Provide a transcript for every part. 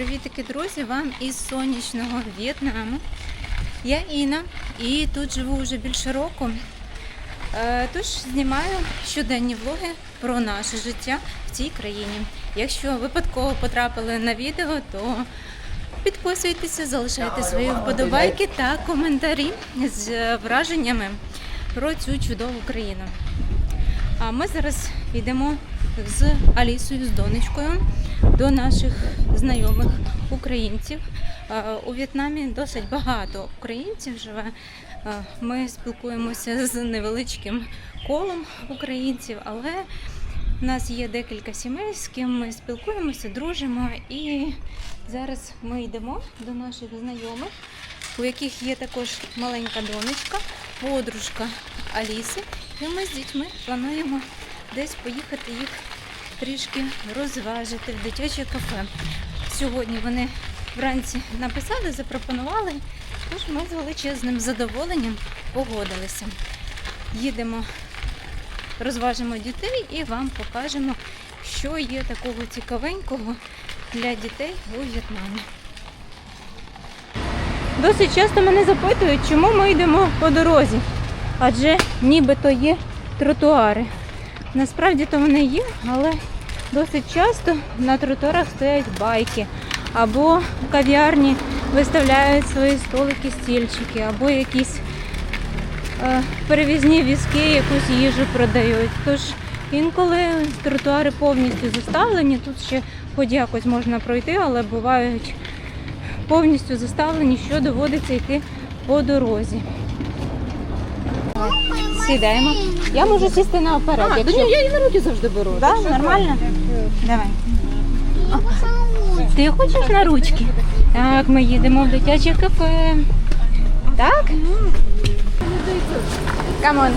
Привітики, друзі, вам із сонячного В'єтнаму. Я Інна і тут живу вже більше року. Е, Тож знімаю щоденні влоги про наше життя в цій країні. Якщо випадково потрапили на відео, то підписуйтеся, залишайте свої вподобайки та коментарі з враженнями про цю чудову країну. А ми зараз йдемо з Алісою, з донечкою до наших знайомих українців. У В'єтнамі досить багато українців живе. Ми спілкуємося з невеличким колом українців, але в нас є декілька сімей, з ким ми спілкуємося, дружимо. І зараз ми йдемо до наших знайомих, у яких є також маленька донечка, подружка Аліси. І ми з дітьми плануємо десь поїхати їх трішки розважити в дитяче кафе. Сьогодні вони вранці написали, запропонували, тож ми з величезним задоволенням погодилися. Їдемо, розважимо дітей і вам покажемо, що є такого цікавенького для дітей у В'єтнамі. Досить часто мене запитують, чому ми йдемо по дорозі, адже нібито є тротуари. Насправді то вони є, але досить часто на тротуарах стоять байки, або в кав'ярні виставляють свої столики, стільчики, або якісь е, перевізні візки, якусь їжу продають. Тож інколи тротуари повністю заставлені, тут ще хоч якось можна пройти, але бувають повністю заставлені, що доводиться йти по дорозі. Сідаємо. Я можу сісти наперед. А, якщо... ні, я її на руки завжди беру. Да, нормально? Давай. Ти хочеш на ручки? Так, ми їдемо в дитяче кафе. Так? Камон.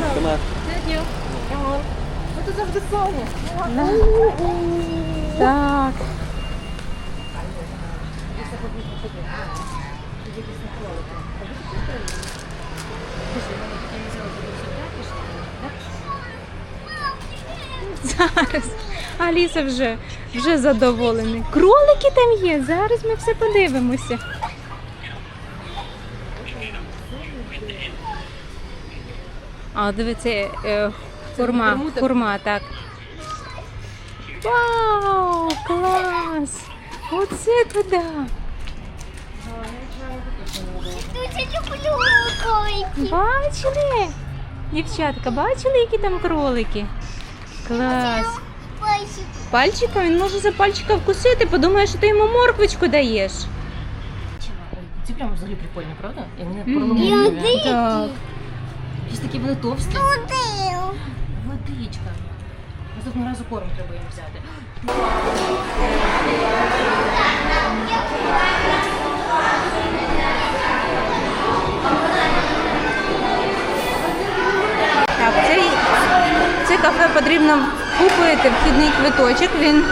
Ви тут завжди сонні. Так. Зараз. Аліса вже, вже задоволений. Кролики там є. Зараз ми все подивимося. А, диви, це е, хурма, так? хурма, так. Вау, клас! Оце туди. Дуже люблю кролики. Бачили? Дівчатка, бачили, які там кролики? Клас. Пальчик. Пальчика, він може за пальчика вкусити, подумає, що ти йому морквочку даєш. Ці прямо взагалі прикольні, правда? І вони проломлені. Так. Якісь такі вони товсті. Водичка. Наступного разу корм треба їм взяти. Так, це кафе потрібно купити вхідний квиточок. Він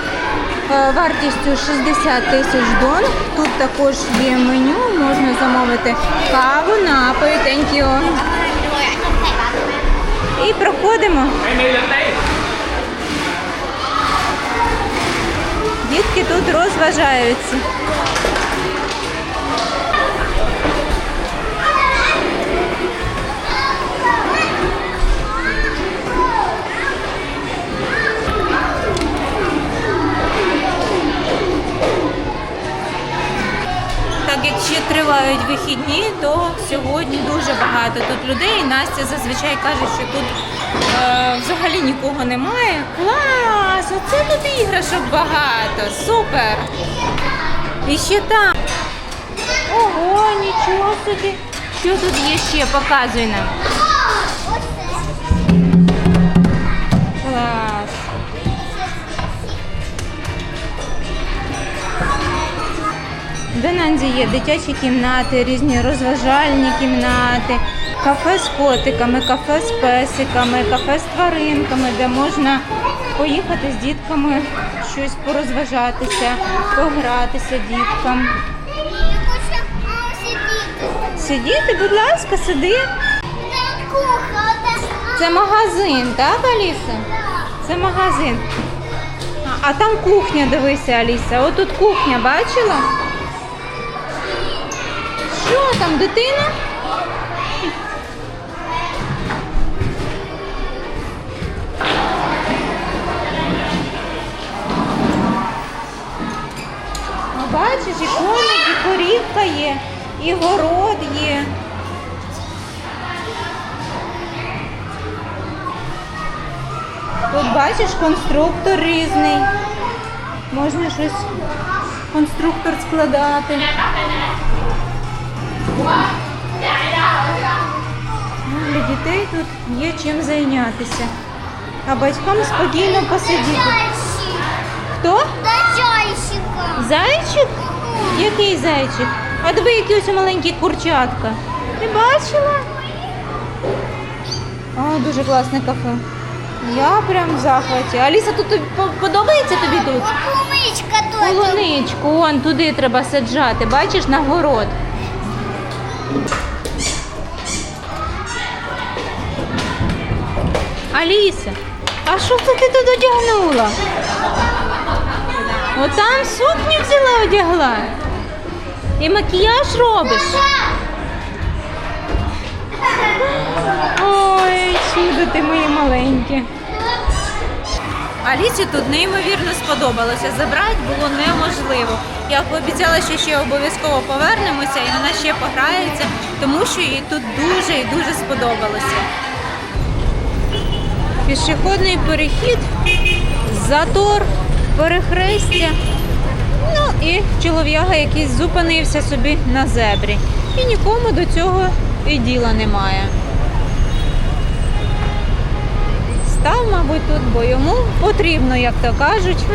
е, вартістю 60 тисяч дон. Тут також є меню, можна замовити каву, напої, you. І проходимо. Дітки тут розважаються. Вихідні, то сьогодні дуже багато тут людей. Настя зазвичай каже, що тут е, взагалі нікого немає. Клас! Оце тут іграшок багато. Супер! І ще там. Ого, нічого собі. Що тут є ще? Показуй нам. В Денанзі є дитячі кімнати, різні розважальні кімнати, кафе з котиками, кафе з песиками, кафе з тваринками, де можна поїхати з дітками, щось порозважатися, погратися діткам. Сидіти. Будь ласка, сиди. Це магазин, так, Аліса? Це магазин. А там кухня, дивися, Аліса. Отут кухня, бачила? Що там, дитина? Ну, бачиш, і коник, і корівка є, і город є. Тут бачиш конструктор різний. Можна щось конструктор складати. Для дітей тут є чим зайнятися. А батькам спокійно посидіти. Хто? Зайчика. Зайчик? Який зайчик? А диви, які ось маленькі курчатка. Ти бачила? О, дуже класне кафе. Я прям в захваті. Аліса, тут тобі подобається тобі тут? Кумичка тут. Полуничку, он туди треба саджати, бачиш, на город. Аліса, а що це ти тут одягнула? Отам сукню взяла одягла. І макіяж робиш. Ой, чудо ти мої маленькі. Алісі тут неймовірно сподобалося. Забрати було неможливо. Я пообіцяла, що ще обов'язково повернемося і вона ще пограється, тому що їй тут дуже і дуже сподобалося. Пішохідний перехід, затор, перехрестя. Ну і чолов'яга якийсь зупинився собі на зебрі. І нікому до цього і діла немає. Став, мабуть, тут, бо йому потрібно, як то кажуть.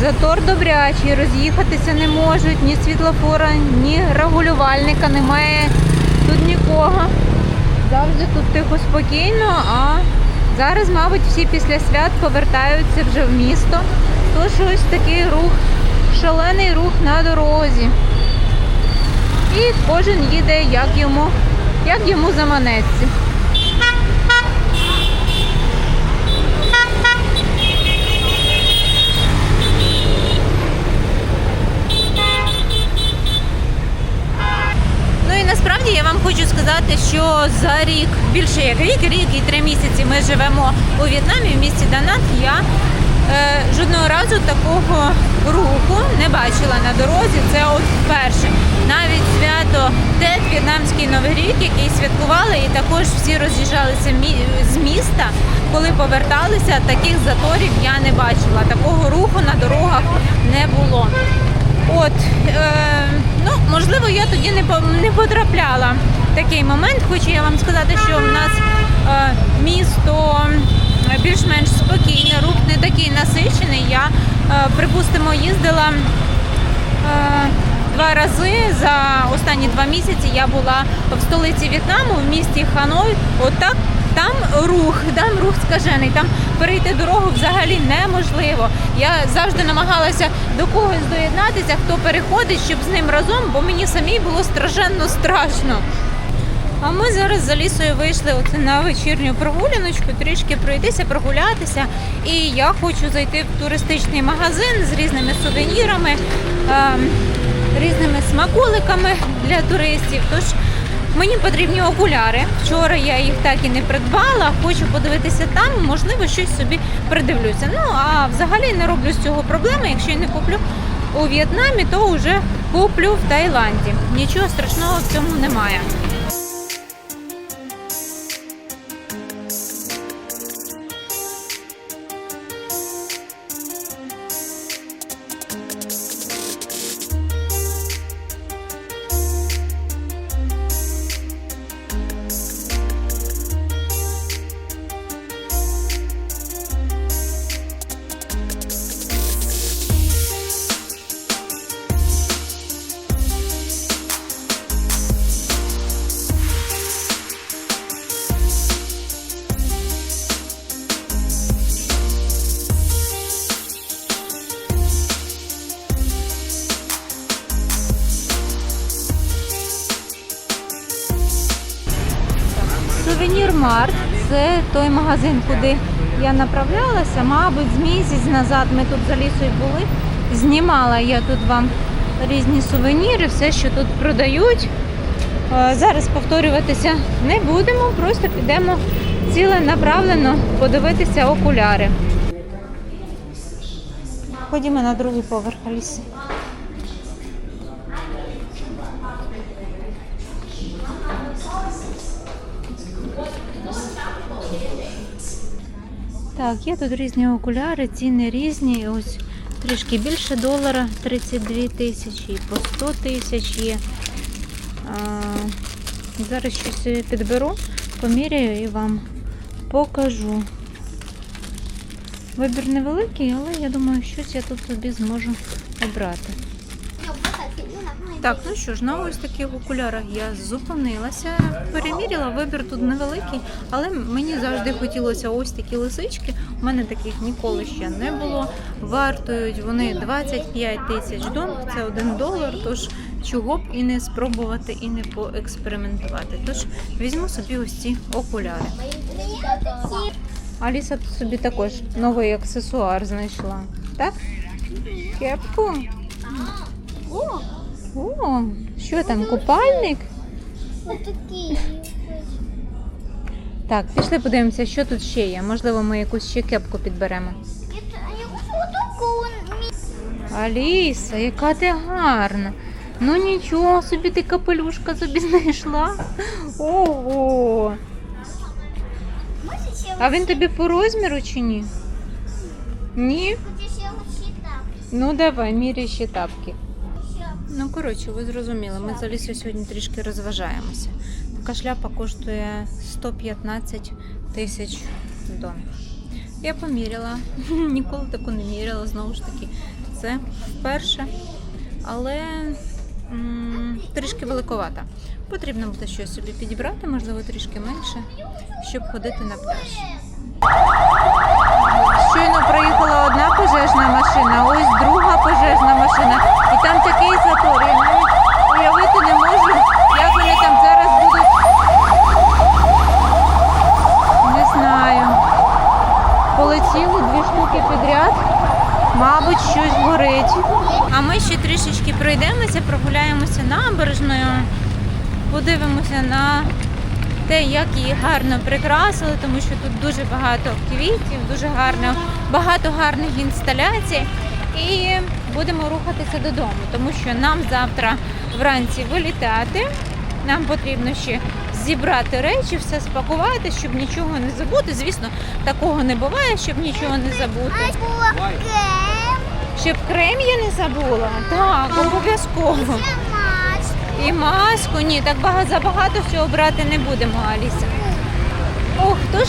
Затор добрячий, роз'їхатися не можуть, ні світлофора, ні регулювальника, немає тут нікого. Завжди тут тихо спокійно, а зараз, мабуть, всі після свят повертаються вже в місто. Тож ось такий рух, шалений рух на дорозі. І кожен їде, як йому, як йому заманеться. Ну і насправді я вам хочу сказати, що за рік, більше як рік, рік і три місяці ми живемо у В'єтнамі в місті Данат. Я е, жодного разу такого руху не бачила на дорозі. Це от вперше. Навіть свято Тет, В'єтнамський Новий рік, який святкували, і також всі роз'їжджалися з міста. Коли поверталися, таких заторів я не бачила. Такого руху на дорогах не було. От, е, ну, можливо, я тоді не, не потрапляла в такий момент. Хочу я вам сказати, що в нас е, місто більш-менш спокійне, рух не такий насичений. Я, е, припустимо, їздила е, два рази за останні два місяці. Я була в столиці В'єтнаму, в місті Ханой. Отак там рух, там рух скажений, там перейти дорогу взагалі неможливо. Я завжди намагалася до когось доєднатися, хто переходить, щоб з ним разом, бо мені самій було страшенно страшно. А ми зараз за лісою вийшли от на вечірню прогуляночку, трішки пройтися, прогулятися. І я хочу зайти в туристичний магазин з різними сувенірами, ем, різними смаколиками для туристів. Тож мені потрібні окуляри. Вчора я їх так і не придбала. Хочу подивитися там, можливо, щось собі придивлюся. Ну а взагалі не роблю з цього проблеми. Якщо я не куплю у В'єтнамі, то вже куплю в Таїланді. Нічого страшного в цьому немає. Той магазин, куди я направлялася, мабуть, з місяць назад ми тут за лісою були. Знімала я тут вам різні сувеніри, все, що тут продають. Е, Зараз повторюватися не будемо, просто підемо ціленаправлено подивитися окуляри. Ходімо на другий поверх Аліси. Так, є тут різні окуляри, ціни різні. Ось трішки більше долара 32 тисячі, по 100 тисяч є. А, зараз щось підберу, поміряю і вам покажу. Вибір невеликий, але я думаю, щось я тут собі зможу обрати. Так, ну що ж, на ось таких окулярах я зупинилася, переміряла, вибір тут невеликий, але мені завжди хотілося ось такі лисички. У мене таких ніколи ще не було. Вартують вони 25 тисяч дон, це 1 долар, тож чого б і не спробувати, і не поекспериментувати. Тож візьму собі ось ці окуляри. Аліса собі також новий аксесуар знайшла. Так? Кепку? О, О, що там, купальник? Так, пішли подивимося, що тут ще є. Можливо, ми якусь ще кепку підберемо. Аліса, яка ти гарна. Ну нічого собі ти капелюшка собі знайшла. Ого. А він тобі по розміру чи ні? Ні? Ну давай, міряй ще тапки. Ну, коротше, ви зрозуміли, ми з Алісою сьогодні трішки розважаємося. Така шляпа коштує 115 тисяч дон. Я поміряла, ніколи таку не міряла, знову ж таки. Це вперше, але м, трішки великовата. Потрібно буде щось собі підібрати, можливо, трішки менше, щоб ходити на пляж. Щойно проїхала одна пожежна машина, ось друга пожежна машина. І там такий затор. Я навіть уявити не можу, як вони там зараз будуть. Не знаю. Полетіли дві штуки підряд. Мабуть, щось горить. А ми ще трішечки пройдемося, прогуляємося набережною, подивимося на те, як її гарно прикрасили, тому що тут дуже багато квітів, дуже гарно, багато гарних інсталяцій. І будемо рухатися додому, тому що нам завтра вранці вилітати. Нам потрібно ще зібрати речі, все спакувати, щоб нічого не забути. Звісно, такого не буває, щоб нічого не забути. Щоб крем я не забула. Так, обов'язково. І маску, ні, так багато забагато всього брати не будемо, Аліса. Ох, тож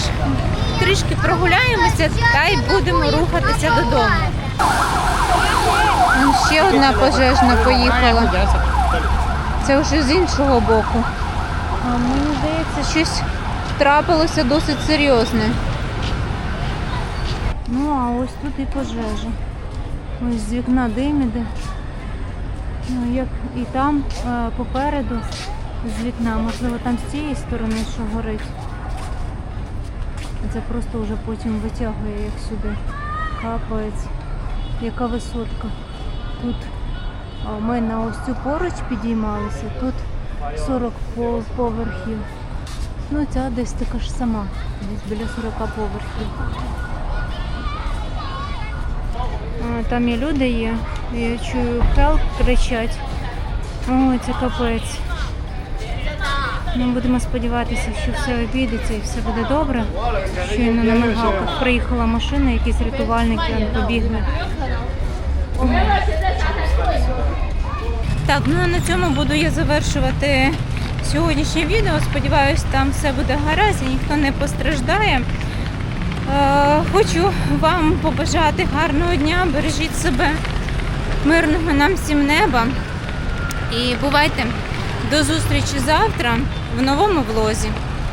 трішки прогуляємося та й будемо рухатися додому. Ще одна пожежна поїхала. Це вже з іншого боку. А мені здається, щось трапилося досить серйозне. Ну, а ось тут і пожежа. Ось з вікна дим іде. Ну, як і там е, попереду з вікна, можливо, там з цієї сторони, що горить. Це просто вже потім витягує як сюди. Капається. Яка висотка. Тут ми на ось цю поруч підіймалися, тут 40 поверхів. Ну, ця десь така ж сама, десь біля 40 поверхів. Там і люди є. Я чую хелп кричать. Ой, це капець. Ми будемо сподіватися, що все обійдеться і все буде добре. Щойно на мигалках приїхала машина, якісь рятувальники побігли. Так, ну на цьому буду я завершувати сьогоднішнє відео. Сподіваюсь, там все буде гаразд і ніхто не постраждає. Е, Хочу вам побажати гарного дня, бережіть себе, мирного нам всім неба. І бувайте до зустрічі завтра в новому влозі.